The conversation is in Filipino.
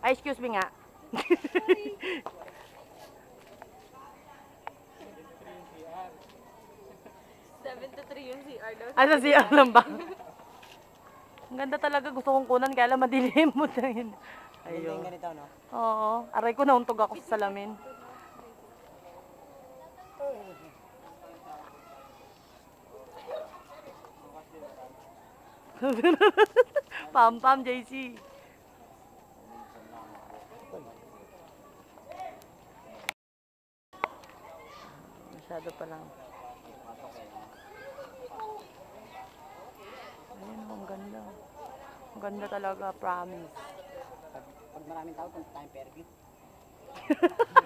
Ay, excuse me nga. 7 to 3 yung CR daw. Asa siya lang ba? Ang ganda talaga. Gusto kong kunan kaya lang madilim mo na yun. Ayun. Ganito, no? Oo. Aray ko nauntog ako sa salamin. pam pam JC. Masyado pa lang. Ayun, ang ganda. Ang ganda talaga, promise. Pag, pag maraming tao, punta tayong Fairview.